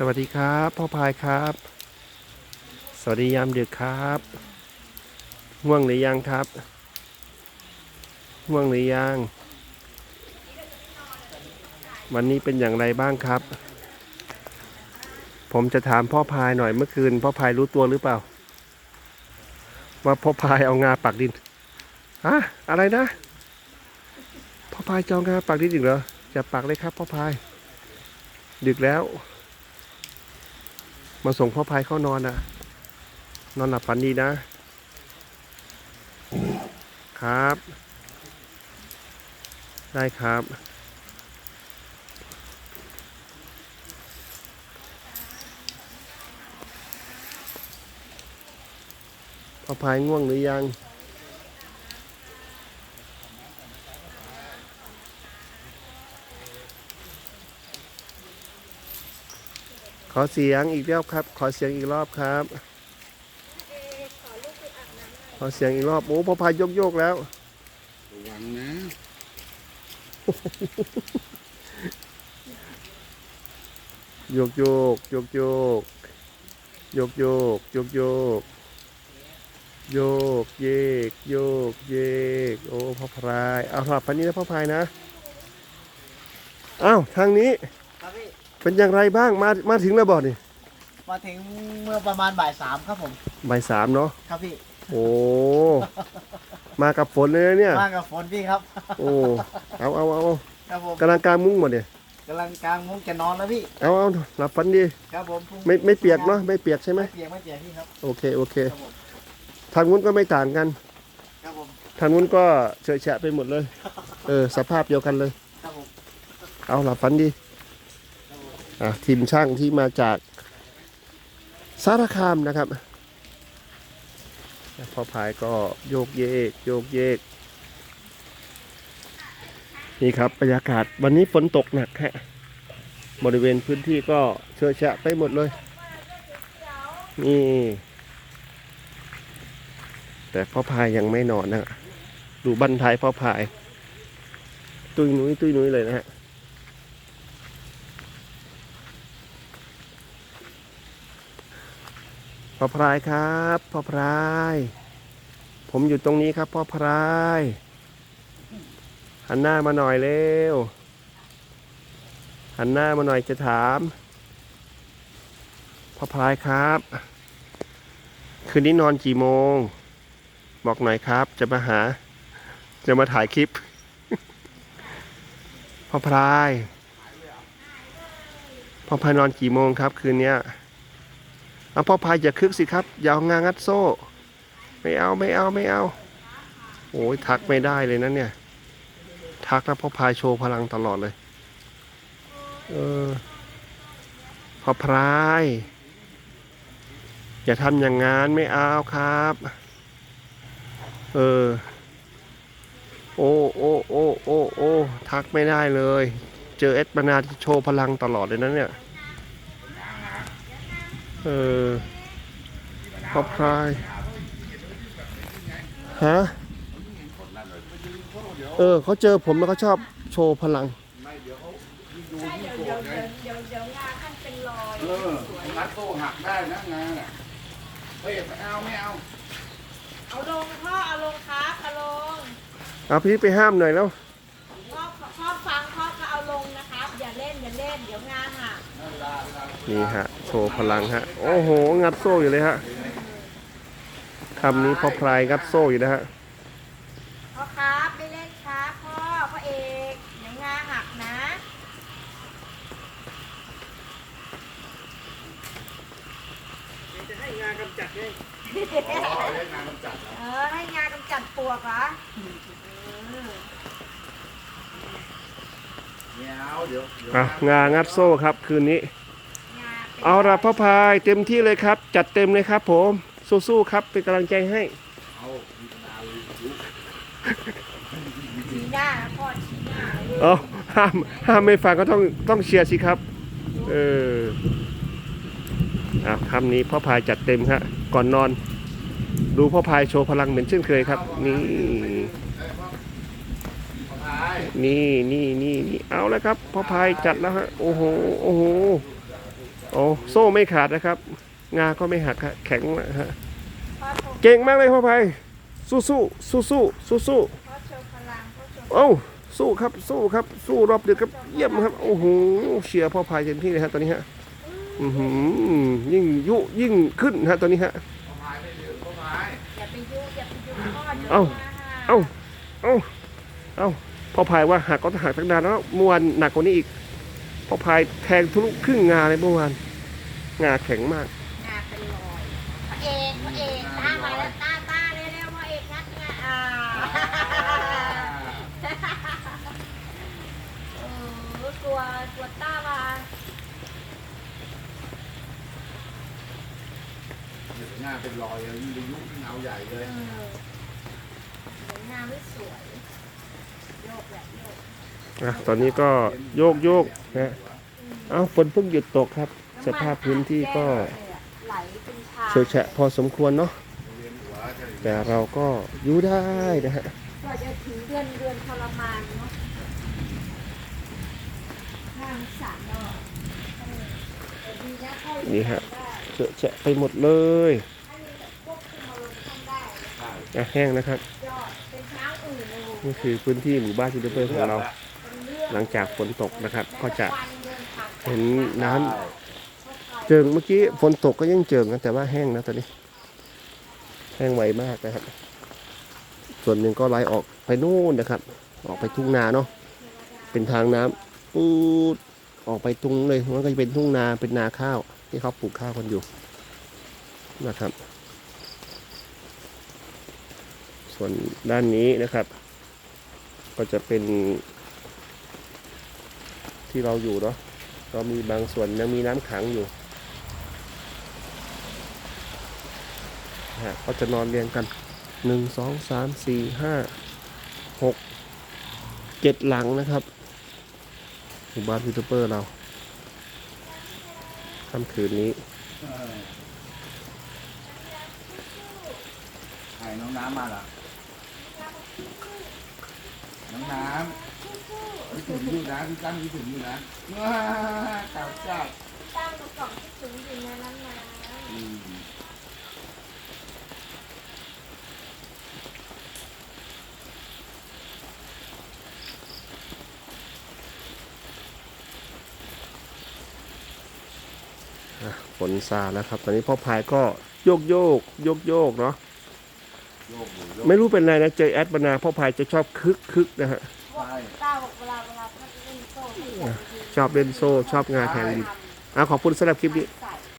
สวัสดีครับพ่อพายครับ สวัสดียามดึกครับง่วงหรือยังครับง่วงหรือยังวันนี้เป็นอย่างไรบ้างครับ ผมจะถามพ่อพายหน่อยเมื่อคืน พ่อพายรู้ตัวหรือเปล่า ว่าพ่อพายเอางาปักดินอะอะไรนะ พ่อพายจองงาปักดินอีกเหรอจะปักเลยครับพ่อพายดึกแล้ว มาส่งพ่อพายเข้านอนอะนอนหลับฝันดีนะ ครับ ได้ครับ พ่อพายง่วงหรือยัง อเสียงอีกรอบครับ ขอเสียงอีกรอบครับ ขอเสียงอีกรอบ โอ้พ่อพายโยกโยกๆแล้ว ระวังนะ โยกโยกโยกโยกโยกโยกโยกโยกโยกเยกโยกเยก โอ้พ่อพายเอาหลับพันนี้นะพ่อพายนะอ้าวทางนี้ครับพี่ เป็นอย่างไรบ้างมามาถึงแล้วบอกนี่มาถึงเมื่อประมาณบ่ายสามครับผมบ่ายสามเนาะครับพี่โอ้มากับฝนเลยนะเนี่ยมากับฝนพี่ครับโอ้เอาเอาเอาครับผมกำลังกลางมุ้งหมดเนี่ยกำลังกลางมุ้งจะนอนแล้วพี่เอาเอาหลับฝันดีครับผมพรุ่งไม่ไม่เปียกเนาะไม่เปียกใช่ไหมไม่เปียกไม่เปียกพี่ครับโอเคโอเคครับผมทางนู้นก็ไม่ต่างกันครับผมทางนู้นก็เฉอะแฉะไปหมดเลย เออสภาพเดียวกันเลยครับผมเอาหลับฝันดีอะ ทีมช่างที่มาจากสารคามนะครับพ่อพายก็โยกเยกโยกเยก นี่ครับบรรยากาศวันนี้ฝนตกหนักฮะบริเวณพื้นที่ก็เฉอะแฉะไปหมดเลย นี่ แต่พ่อพายยังไม่นอนนะ ดูบันท้ายพ่อพาย ตุยนุ้ยตุยนุ้ยเลยนะฮะ พ่อพรายครับพ่อพราย ผมอยู่ตรงนี้ครับพ่อพรายหันหน้ามาหน่อยเร็วหันหน้ามาหน่อยจะถามพ่อพรายครับ คืนนี้นอนกี่โมง บอกหน่อยครับ จะมาหา จะมาถ่ายคลิปพ่อพรายพ่อพรายนอนกี่โมงครับ คืนเนี้ย เอาพ่อพายอย่าคึกสิครับ อย่าเอางางัดโซ่ ไม่เอาไม่เอาไม่เอา โอ้ยทักไม่ได้เลยนะเนี่ย ทักแล้วพ่อพายโชว์พลังตลอดเลย เออพ่อพาย อย่าทำอย่างงานไม่เอาครับ เออ โอ้โอ้โอ้โอ้โอ้ทักไม่ได้เลย เจอเอสบานาที่โชว์พลังตลอดเลยนะเนี่ย เออขอบพรายฮะเออเขาเจอผมแล้วเขาชอบโชว์พลังเยออรัดโซ่หักได้นะงานอะเฮ้ยไม่เอาไม่เอาเอาลงพ่อเอาลงครับเอาลงเอาพี่ไปห้ามหน่อยแล้วพ่อพ่อฟังพ่อก็เอาลงนะครับ อย่าเล่นอย่าเล่นเดี๋ยวงานหักนี่ฮะ โชว์พลังฮะ โอ้โห งัดโซ่อยู่เลยฮะคำนี้พอพลายงัดโซ่อยู่นะฮะพ่อครับไม่เล่นครับพ่อพ่อเอกเดี๋ยวงานหักนะอ๋อเล่นงานกำจัดนะเออให้งานกำจัดปลวกเหรอเออไม่เอาเดี๋ยวเดี๋ยวอะงางัดโซ่ครับคืนนี้งาน เป็นเอาละพ่อพายเต็มที่เลยครับ จัดเต็มเลยครับ ผมสู้ๆครับเป็นกำลังใจให้เอามีปัญหาเลยลุกชี้หน้านะพ่อชี้หน้าเลยเอาห้ามห้ามไม่ฟังก็ต้องต้องเชียร์สิครับ เอออะคำนี้พ่อพายจัดเต็มฮะก่อนนอน ดูพ่อพายโชว์พลังเหมือนเช่นเคยครับ นี่ขอท้ายนี่นี่นี่นี่เอาแล้วครับพ่อพายจัดแล้วฮะโอ้โหโอ้โห โอ้โซ่ไม่ขาดนะครับ งาก็ไม่หักฮะแข็งนะฮะพ่อโชว์เก่งมากเลยพ่อภัยสู้สู้สู้สู้สู้สู้พ่อโชว์พลังพ่อโชว์ๆเอ้าสู้ครับสู้ครับ สู้รอบดึกครับเยี่ยมครับ โอ้โหเชียร์พ่อภัยเต็มที่เลยฮะตอนนี้ฮะอือหือยิ่งยุยิ่งขึ้นฮะตอนนี้ฮะพ่อพายไม่ถึงพ่อพายอย่าไปยุ่งอย่าไปยุ่งพ่อเดี๋ยวเอ้ามาหเอ้าเอ้าเอ้าพ่อพายว่าหักก็หักตั้งนานแล้วเมื่อวานหนักกว่านี้อีก พ่อพายแทงทะลุครึ่งงาเลยเมื่อวาน งาแข็งมาก งาเป็นรอยพ่อเอกพ่อเอกตามาแล้วตาตาเร็วๆพ่อเอกงัดงาอ่าเออกลัวกลัวตามาเดี๋ยวหน้าเป็นรอยเลยยิ่งยุ่งยิ่งเอาใหญ่เลเอยอเห็นงาไม่สวยโยกแหละโยก อะตอนนี้ก็โยกโยกนะเอ้าฝนเพิ่งหยุดตกครับ สภาพพื้นที่ก็ไหลเป็นทางเฉอะแฉะพอสมควรเนาะเวียนหัวจะแต่เราก็อยู่ได้นะฮะก็จะถึงเดือนเดือนทรมานเนาะทางสามเนาะเออแต่ดีนะเข้านี่ฮะได้เฉอะแฉะไปหมดเลยให้ควบคุมอารมณ์ท่านได้อะแห้งนะครับยอดเป็นช้างอื่นเลยนี่คือพื้นที่หมู่บ้านซินเดอร์เบอร์ของเราเป็นเรื่อง หลังจากฝนตกนะครับ ก็จะเห็นน้ำเข้าเจิงเมื่อกี้ฝนตกก็ยังเจิงนะแต่ว่าแห้งนะตอนนี้ แห้งไวมากนะครับ ส่วนหนึ่งก็ไหลออกไปนู่นนะครับ ออกไปทุ่งนาเนาะเป็นทางน้ำปูดออกไปตรงเลยมันก็จะเป็นทุ่งนาเป็นนาข้าว ที่เขาปลูกข้าวกันอยู่นะครับ ส่วนด้านนี้นะครับ ก็จะเป็น ที่เราอยู่เนาะก็มีบางส่วนยังมีน้ำขังอยู่ฮะก็จะนอนเรียงกันหนึ่งสองสามสี่ห้าหกเจ็ดหลังนะครับหมู่บ้านยูทูเบอร์เราค่ำคืนนี้เอน้องน้ำมาล่ะน้องน้ำ คิดถึงอยู่นะพี่ตั้งคิดถึงอยู่นะว้าเก่าจัดตั้งกล่องที่ถึงอยู่ในนั้นนะอืมอะฝนซาแล้วครับ ตอนนี้พ่อพายก็โยกโยกโยกโยกเนาะโยกอยู่โยกไม่รู้เป็นไรนะเจอแอดบรรณาพ่อพายจะชอบคึกคึกนะฮะ ใช่ต้าบอกเวลา ชอบเล่นโซ่ ชอบงานแทงดินอะขอบคุณสำหรับคลิปนี้